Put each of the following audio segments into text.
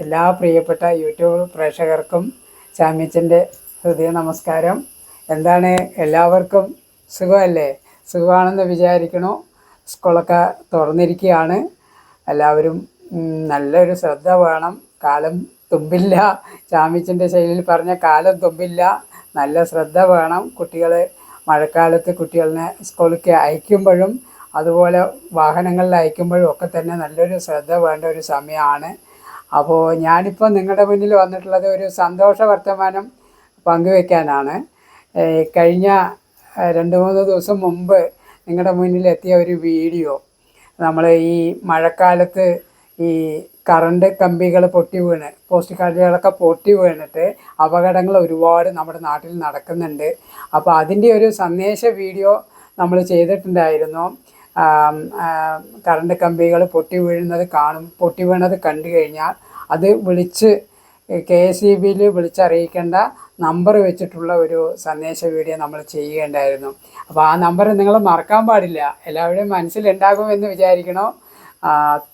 എല്ലാ പ്രിയപ്പെട്ട യൂട്യൂബ് പ്രേക്ഷകർക്കും ചാമ്യച്ചന്റെ ഹൃദയ നമസ്കാരം എന്താണ് എല്ലാവർക്കും സുഖമല്ലേ? സുഖമാണെന്ന് വിചാരിക്കണു? സ്കൂളൊക്കെ തുറന്നിരിക്കുകയാണ്. എല്ലാവരും നല്ലൊരു ശ്രദ്ധ വേണം. കാലം തുമ്പില്ല. ചാമ്യച്ചന്റെ ശൈലിയിൽ പറഞ്ഞ കാലം തുമ്പില്ല. നല്ല ശ്രദ്ധ വേണം. കുട്ടികൾ മഴക്കാലത്ത് കുട്ടികളെ സ്കൂളിലേക്ക് അയക്കുമ്പോഴും അതുപോലെ വാഹനങ്ങളിൽ അയക്കുമ്പോഴും ഒക്കെ തന്നെ നല്ലൊരു ശ്രദ്ധ വേണ്ട ഒരു സമയമാണ്. അപ്പോൾ ഞാനിപ്പോൾ നിങ്ങളുടെ മുന്നിൽ വന്നിട്ടുള്ളത് ഒരു സന്തോഷ വർത്തമാനം പങ്കുവെക്കാനാണ് കഴിഞ്ഞ രണ്ട് മൂന്ന് ദിവസം മുമ്പ് നിങ്ങളുടെ മുന്നിൽ എത്തിയ ഒരു വീഡിയോ. നമ്മൾ ഈ മഴക്കാലത്ത് ഈ കറണ്ട് കമ്പികൾ പൊട്ടി വീണ് പോസ്റ്റ് കാർഡുകളൊക്കെ പൊട്ടി വീണിട്ട് അപകടങ്ങൾ ഒരുപാട് നമ്മുടെ നാട്ടിൽ നടക്കുന്നുണ്ട്. അപ്പോൾ അതിന്റെ ഒരു സന്ദേശ വീഡിയോ നമ്മൾ ചെയ്തിട്ടുണ്ടായിരുന്നു. കറണ്ട് കമ്പികൾ പൊട്ടി വീഴുന്നത് കാണും. പൊട്ടി വീണത് കണ്ടു കഴിഞ്ഞാൽ അത് വിളിച്ച് കെ എസ് ഇ ബിയിൽ വിളിച്ചറിയിക്കേണ്ട നമ്പർ വെച്ചിട്ടുള്ള ഒരു സന്ദേശ വീഡിയോ നമ്മൾ ചെയ്യേണ്ടായിരുന്നു അപ്പോൾ ആ നമ്പർ നിങ്ങൾ മറക്കാൻ പാടില്ല. എല്ലാവരുടെയും മനസ്സിലുണ്ടാകുമെന്ന് വിചാരിക്കണോ?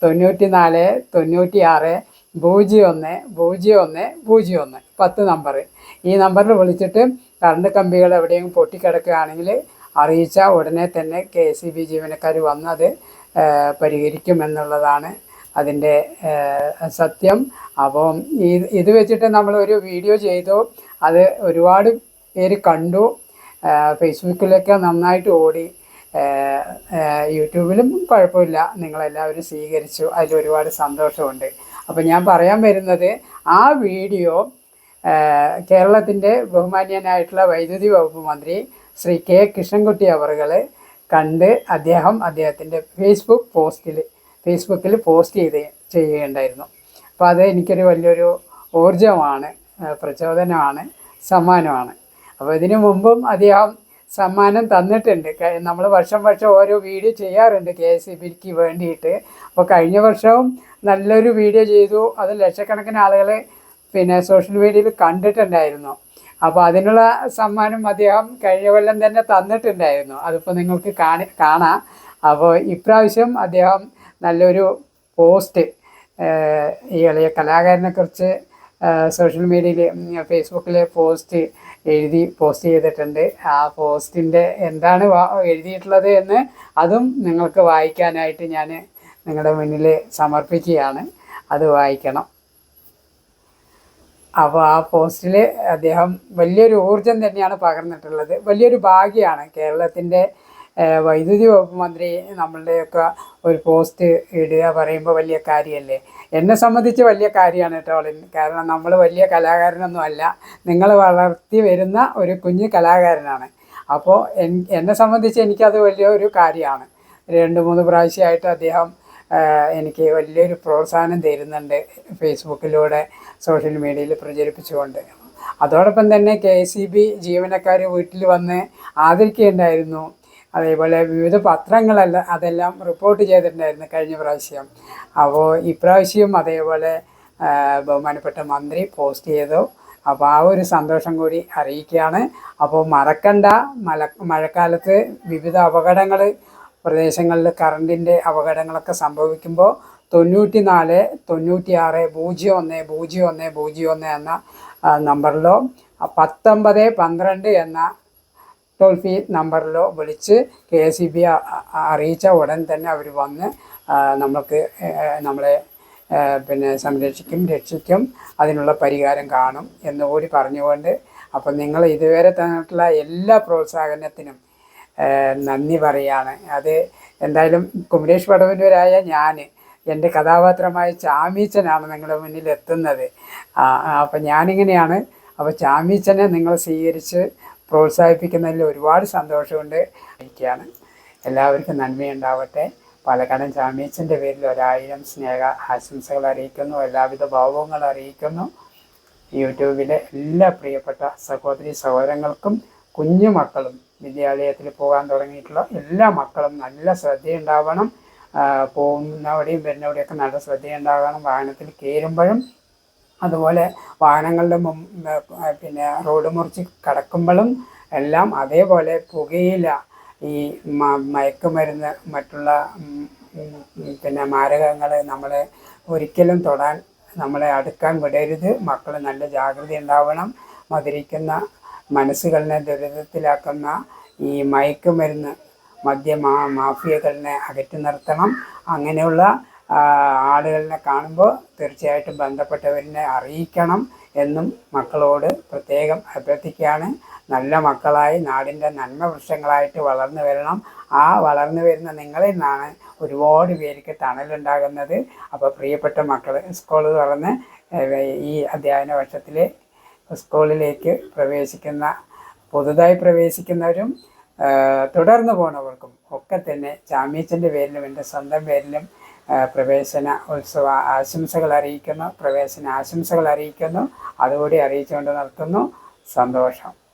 തൊണ്ണൂറ്റി നാല് തൊണ്ണൂറ്റി ആറ് പൂജ്യം ഒന്ന് പൂജ്യം ഒന്ന് പൂജ്യം ഒന്ന്. പത്ത് നമ്പർ. ഈ നമ്പറിൽ വിളിച്ചിട്ട് കറണ്ട് കമ്പികൾ എവിടെയെങ്കിലും പൊട്ടിക്കിടക്കുകയാണെങ്കിൽ അറിയിച്ചാൽ ഉടനെ തന്നെ കെ എസ് ഇ ബി ജീവനക്കാർ വന്നത് പരിഹരിക്കുമെന്നുള്ളതാണ് അതിന്റെ സത്യം. അപ്പം ഇത് വെച്ചിട്ട് നമ്മൾ ഒരു വീഡിയോ ചെയ്തു. അത് ഒരുപാട് പേര് കണ്ടു. ഫേസ്ബുക്കിലൊക്കെ നന്നായിട്ട് ഓടി. യൂട്യൂബിലും കുഴപ്പമില്ല. നിങ്ങളെല്ലാവരും സ്വീകരിച്ചു. അതിൽ ഒരുപാട് സന്തോഷമുണ്ട്. അപ്പോൾ ഞാൻ പറയാൻ വരുന്നത് ആ വീഡിയോ കേരളത്തിന്റെ ബഹുമാന്യനായിട്ടുള്ള വൈദ്യുതി വകുപ്പ് മന്ത്രി ശ്രീ കെ കൃഷ്ണൻകുട്ടി അവറുകളെ കണ്ട് അദ്ദേഹം അദ്ദേഹത്തിന്റെ ഫേസ്ബുക്ക് പോസ്റ്റിൽ ഫേസ്ബുക്കിൽ പോസ്റ്റ് ചെയ്ത് ചെയ്യുകയുണ്ടായിരുന്നു. അപ്പോൾ അത് എനിക്കൊരു വലിയൊരു ഊർജമാണ് പ്രചോദനമാണ് സമ്മാനമാണ്. അപ്പോൾ ഇതിനു മുമ്പും അദ്ദേഹം സമ്മാനം തന്നിട്ടുണ്ട്. നമ്മൾ വർഷം വർഷം ഓരോ വീഡിയോ ചെയ്യാറുണ്ട് കെ എസ് ബിക്ക് വേണ്ടിയിട്ട്. അപ്പോൾ കഴിഞ്ഞ വർഷവും നല്ലൊരു വീഡിയോ ചെയ്തു. അത് ലക്ഷക്കണക്കിന് ആളുകൾ പിന്നെ സോഷ്യൽ മീഡിയയിൽ കണ്ടിട്ടുണ്ടായിരുന്നു. അപ്പോൾ അതിനുള്ള സമ്മാനം അദ്ദേഹം കഴിഞ്ഞ കൊല്ലം തന്നെ തന്നിട്ടുണ്ടായിരുന്നു. അതിപ്പോൾ നിങ്ങൾക്ക് കാണി കാണാം. അപ്പോൾ ഇപ്രാവശ്യം അദ്ദേഹം നല്ലൊരു പോസ്റ്റ് ഈ ഇളയ കലാകാരനെ കുറിച്ച് സോഷ്യൽ മീഡിയയിൽ ഫേസ്ബുക്കിൽ പോസ്റ്റ് എഴുതി പോസ്റ്റ് ചെയ്തിട്ടുണ്ട്. ആ പോസ്റ്റിന്റെ എന്താണ് എഴുതിയിട്ടുള്ളത് എന്ന് അതും നിങ്ങൾക്ക് വായിക്കാനായിട്ട് ഞാൻ നിങ്ങളുടെ മുന്നിൽ സമർപ്പിക്കുകയാണ്. അത് വായിക്കണം. അപ്പോൾ ആ പോസ്റ്റിൽ അദ്ദേഹം വലിയൊരു ഊർജം തന്നെയാണ് പകർന്നിട്ടുള്ളത്. വലിയൊരു ഭാഗ്യമാണ് കേരളത്തിന്റെ വൈദ്യുതി വകുപ്പ് മന്ത്രി നമ്മളുടെയൊക്കെ ഒരു പോസ്റ്റ് ഇടുക പറയുമ്പോൾ വലിയ കാര്യമല്ലേ എന്നെ സംബന്ധിച്ച് വലിയ കാര്യമാണ് കേട്ടോ കാരണം നമ്മൾ വലിയ കലാകാരനൊന്നും അല്ല. നിങ്ങൾ വളർത്തി വരുന്ന ഒരു കുഞ്ഞു കലാകാരനാണ്. അപ്പോൾ എന്നെ സംബന്ധിച്ച് എനിക്കത് വലിയ ഒരു കാര്യമാണ്. രണ്ട് മൂന്ന് പ്രാവശ്യമായിട്ട് അദ്ദേഹം എനിക്ക് വലിയൊരു പ്രോത്സാഹനം തരുന്നുണ്ട് ഫേസ്ബുക്കിലൂടെ സോഷ്യൽ മീഡിയയിൽ പ്രചരിപ്പിച്ചുകൊണ്ട്. അതോടൊപ്പം തന്നെ കെ ഇ ബി ജീവനക്കാർ വീട്ടിൽ വന്ന് ആദരിക്കുകയുണ്ടായിരുന്നു അതേപോലെ വിവിധ പത്രങ്ങളല്ല അതെല്ലാം റിപ്പോർട്ട് ചെയ്തിട്ടുണ്ടായിരുന്നു കഴിഞ്ഞ പ്രാവശ്യം. അപ്പോൾ ഇപ്രാവശ്യം അതേപോലെ ബഹുമാനപ്പെട്ട മന്ത്രി പോസ്റ്റ് ചെയ്തു. അപ്പോൾ ആ ഒരു സന്തോഷം കൂടി അറിയിക്കുകയാണ്. അപ്പോൾ മറക്കണ്ട മല മഴക്കാലത്ത് വിവിധ അപകടങ്ങൾ പ്രദേശങ്ങളിൽ കറണ്ടിന്റെ അപകടങ്ങളൊക്കെ സംഭവിക്കുമ്പോൾ തൊണ്ണൂറ്റി നാല് തൊണ്ണൂറ്റി ആറ് പൂജ്യം ഒന്ന് പൂജ്യം ഒന്ന് പൂജ്യം ഒന്ന് എന്ന നമ്പറിലോ പത്തൊമ്പത് പന്ത്രണ്ട് എന്ന ടോൾ ഫ്രീ നമ്പറിലോ വിളിച്ച് കെ എസ് ഇ ബി അറിയിച്ച ഉടൻ തന്നെ അവർ വന്ന് നമ്മൾക്ക് നമ്മളെ പിന്നെ സംരക്ഷിക്കും രക്ഷിക്കും അതിനുള്ള പരിഹാരം കാണും എന്നുകൂടി പറഞ്ഞുകൊണ്ട് അപ്പം നിങ്ങൾ ഇതുവരെ തന്നിട്ടുള്ള എല്ലാ പ്രോത്സാഹനത്തിനും നന്ദി പറയാണ്. അത് എന്തായാലും കുമരേഷ് പടവന്നൂരായ ഞാൻ എന്റെ കഥാപാത്രമായ ചാമീച്ചനാണ് നിങ്ങളുടെ മുന്നിൽ എത്തുന്നത്. അപ്പം ഞാനിങ്ങനെയാണ്. അപ്പോൾ ചാമീച്ചനെ നിങ്ങൾ സ്വീകരിച്ച് പ്രോത്സാഹിപ്പിക്കുന്നതിൽ ഒരുപാട് സന്തോഷമുണ്ട്. ഇരിക്കുകയാണ് എല്ലാവർക്കും നന്മയുണ്ടാവട്ടെ. പാലക്കാടൻ ചാമീച്ചന്റെ പേരിൽ ഒരായിരം സ്നേഹ ആശംസകൾ അറിയിക്കുന്നു. എല്ലാവിധ ഭാവങ്ങളും അറിയിക്കുന്നു. യൂട്യൂബിലെ എല്ലാ പ്രിയപ്പെട്ട സഹോദരി സഹോദരങ്ങൾക്കും കുഞ്ഞു മക്കളും വിദ്യാലയത്തിൽ പോകാൻ തുടങ്ങിയിട്ടുള്ള എല്ലാ മക്കളും നല്ല ശ്രദ്ധയുണ്ടാവണം. പോകുന്നവിടെയും വരുന്നവിടെയൊക്കെ നല്ല ശ്രദ്ധയുണ്ടാകണം. വാഹനത്തിൽ കയറുമ്പോഴും അതുപോലെ വാഹനങ്ങളുടെ പിന്നെ റോഡ് മുറിച്ച് കടക്കുമ്പോഴും എല്ലാം അതേപോലെ പുകയില ഈ മയക്കുമരുന്ന് മറ്റുള്ള പിന്നെ മാരകങ്ങൾ നമ്മൾ ഒരിക്കലും തൊടാൻ നമ്മളെ അടുക്കാൻ വിടരുത്. മക്കൾ നല്ല ജാഗ്രത ഉണ്ടാവണം മധുരിക്കുന്ന മനസ്സുകളിനെ ദുരിതത്തിലാക്കുന്ന ഈ മയക്കുമരുന്ന് മദ്യ മാ മാഫിയകളിനെ അകറ്റി നിർത്തണം. അങ്ങനെയുള്ള ആളുകളിനെ കാണുമ്പോൾ തീർച്ചയായിട്ടും ബന്ധപ്പെട്ടവരിനെ അറിയിക്കണം എന്നും മക്കളോട് പ്രത്യേകം അഭ്യർത്ഥിക്കുകയാണ്. നല്ല മക്കളായി നാടിന്റെ നന്മ വൃക്ഷങ്ങളായിട്ട് വളർന്നു വരണം. ആ വളർന്നു വരുന്ന നിങ്ങളിൽ നിന്നാണ് ഒരുപാട് പേർക്ക് തണലുണ്ടാകുന്നത്. അപ്പോൾ പ്രിയപ്പെട്ട മക്കൾ സ്കൂൾ തുറന്ന് ഈ അധ്യയന വർഷത്തിൽ സ്കൂളിലേക്ക് പ്രവേശിക്കുന്ന പുതുതായി പ്രവേശിക്കുന്നവരും തുടർന്നു പോണവർക്കും ഒക്കെ തന്നെ ചാമ്യച്ചന്റെ പേരിലും എന്റെ സ്വന്തം പേരിലും പ്രവേശന ഉത്സവ ആശംസകൾ അറിയിക്കുന്നു പ്രവേശന ആശംസകൾ അറിയിക്കുന്നു. അതുകൂടി അറിയിച്ചുകൊണ്ട് നിർത്തുന്നു. സന്തോഷം.